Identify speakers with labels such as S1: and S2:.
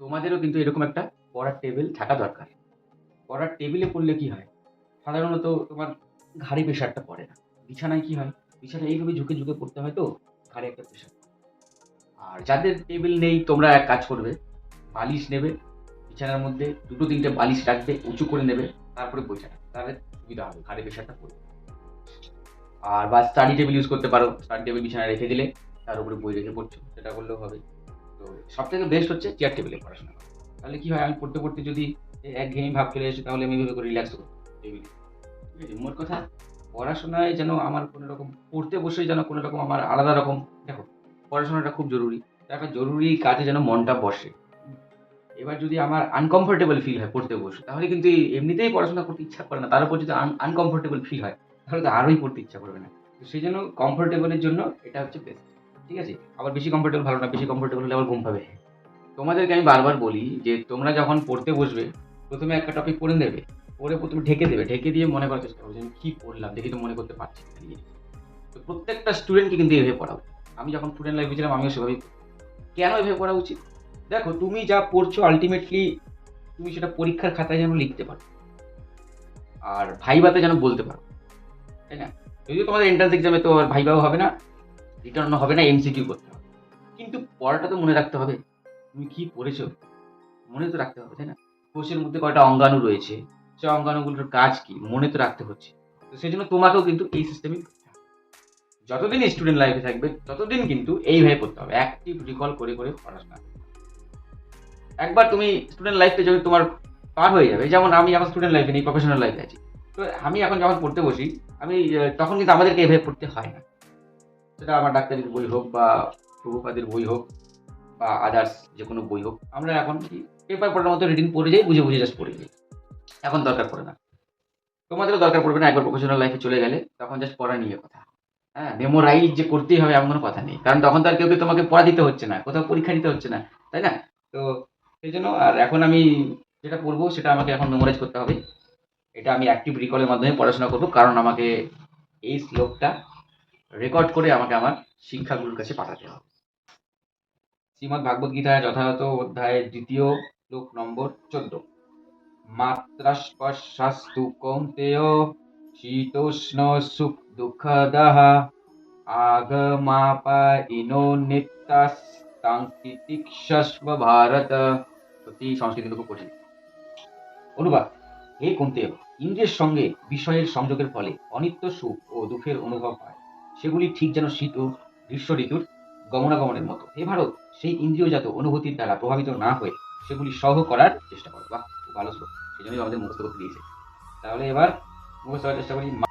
S1: তোমাদেরও কিন্তু এরকম একটা পড়ার টেবিল থাকা দরকার। পড়ার টেবিলে পড়লে কি হয়? সাধারণত তোমার ঘাড়ে প্রেশারটা পড়ে না। বিছানায় কি হয়? বিছানায় এইভাবে ঝুঁকে ঝুঁকে পড়তে হয় তো, ঘাড়ে একটা প্রেশার আর যাদের টেবিল নেই, তোমরা এক কাজ করবে, বালিশ নেবে, বিছানার মধ্যে দুটো তিনটে বালিশ রাখবে, উঁচু করে নেবে, তারপরে বইটা তাহলে সুবিধা হবে, ঘাড়ে প্রেশারটা পড়বে। আর বা স্টাডি টেবিল ইউজ করতে পারো। স্টাডি টেবিল বিছানায় রেখে দিলে, তার উপরে বই রেখে পড়ছো, সেটা করলেও হবে। তো সব থেকে বেস্ট হচ্ছে চেয়ার টেবিলে পড়াশোনা করা। তাহলে কি হয়, আমি পড়তে পড়তে যদি এক ঘেমি ভাব চলে আসে, তাহলে আমি এভাবে করে রিল্যাক্স করব। টেবিলে ঠিক আছে, মোট কথা, পড়াশোনায় যেন আমার কোনো রকম, পড়তে বসে যেন কোনো রকম আমার আলাদা রকম, দেখো, পড়াশোনাটা খুব জরুরি। একটা জরুরি কাজে যেন মনটা বসে। এবার যদি আমার আনকমফোর্টেবল ফিল হয় পড়তে বসে, তাহলে কিন্তু এমনিতেই পড়াশোনা করতে ইচ্ছা করে না। তার উপর যদি আনকমফোর্টেবল ফিল হয়, তাহলে তো আরোই পড়তে ইচ্ছা করবে না। তো সেই জন্য কমফোর্টেবলের জন্য এটা হচ্ছে বেস্ট ঠিক আছে? আবার বেশি কমফোর্টেবল ভালো না, বেশি কমফোর্টেবল হলে আবার ঘুম পাবে। তোমাদেরকে আমি বারবার বলি যে, তোমরা যখন পড়তে বসবে, প্রথমে একটা টপিক পড়ে নেবে, পড়ে প্রথমে ঢেকে দেবে, ঢেকে দিয়ে মনে করার চেষ্টা করবে যে, আমি কী পড়লাম? দেখি তো মনে করতে পারছি তো প্রত্যেকটা স্টুডেন্টকে কিন্তু এভাবে পড়া উচিত। আমি যখন স্টুডেন্ট লাইফে ছিলাম আমিও সেভাবেই কেন এভাবে পড়া উচিত? দেখো, তুমি যা পড়ছো আলটিমেটলি তুমি সেটা পরীক্ষার খাতায় যেন লিখতে পারো। আর ভাইবাতে যেন বলতে পারো। তাই না? যদিও তোমাদের এন্ট্রান্স এক্সামে তো আর ভাইবাও হবে না রিটার্ন হবে না এমসিকিউ করতে হবে। কিন্তু পড়াটা তো মনে রাখতে হবে। তুমি কি পড়েছো? মনে তো রাখতে হবে, তাই না? কোষের মধ্যে কয়টা অঙ্গাণু রয়েছে? সে অঙ্গাণুগুলোর কাজ কি? মনে তো রাখতে হচ্ছে। তো সেই জন্য তোমাকেও কিন্তু এই সিস্টেমে যতদিন স্টুডেন্ট লাইফে থাকবে, ততদিন কিন্তু এইভাবে পড়তে হবে। অ্যাক্টিভ রিকল করে করে পড়াশোনা। একবার তুমি স্টুডেন্ট লাইফে যখন তোমার পার হয়ে যাবে, যেমন আমি এখন স্টুডেন্ট লাইফে নেই প্রফেশনাল লাইফে আছি। তো আমি এখন যখন পড়তে বসি, আমি তখন কিন্তু আমাদেরকে এভাবে পড়তে হয় না। সেটা আমার ডাক্তারির বই হোক বা প্রভুপাদের বই হোক বা আদার্স যে কোনো বই হোক, আমরা এখন কি পেপার পড়ার মতো রিডিং পড়ে যাই, বুঝে বুঝে জাস্ট পড়ে যাই। এখন দরকার পড়ে না। তোমাদেরও দরকার পড়বে না, একবার প্রফেশনাল লাইফে চলে গেলে তখন জাস্ট পড়া নিয়ে কথা। হ্যাঁ মেমোরাইজ যে করতেই হবে এমন কোনো কথা নেই। কারণ তখন তো আর কেউ তোমাকে পড়া দিতে হচ্ছে না, কোথাও পরীক্ষা দিতে হচ্ছে না, তাই না? তো সেই জন্য আর এখন আমি যেটা পড়ব সেটা আমাকে এখন মেমোরাইজ করতে হবে। এটা আমি অ্যাক্টিভ রিকলের মাধ্যমে পড়াশোনা করব, কারণ আমাকে এই শ্লোকটা রেকর্ড করে আমাকে আমার শিক্ষাগুরুর কাছে পাঠাতে হবে। শ্রীমদ্ ভাগবত গীতায় যথাযথ অধ্যায়ের দ্বিতীয় শ্লোক নম্বর চোদ্দ। শীতোষ্ণ সুখ দুঃখদাহ আগমাপাইনো নিত্যাস্তাঙ্কিতিক্ষস্ব ভারত। সত্যি, সংস্কৃত খুব কঠিন। অনুবাদ, হে কুন্তেয় ইন্দ্রিয়ের সঙ্গে বিষয়ের সংযোগের ফলে অনিত্য সুখ ও দুঃখের অনুভব হয়। সেগুলি ঠিক যেন শীত ও গ্রীষ্ম ঋতুর গমনাগমনের মতো। হে ভারত, সেই ইন্দ্রিয়জাত অনুভূতির দ্বারা প্রভাবিত না হয়ে সেগুলি সহ করার চেষ্টা করো। বাহ ভালো সেই জন্যই আমাদের মুখস্থ করতে দিয়েছে। তাহলে এবার মুখস্থ করার চেষ্টা করি।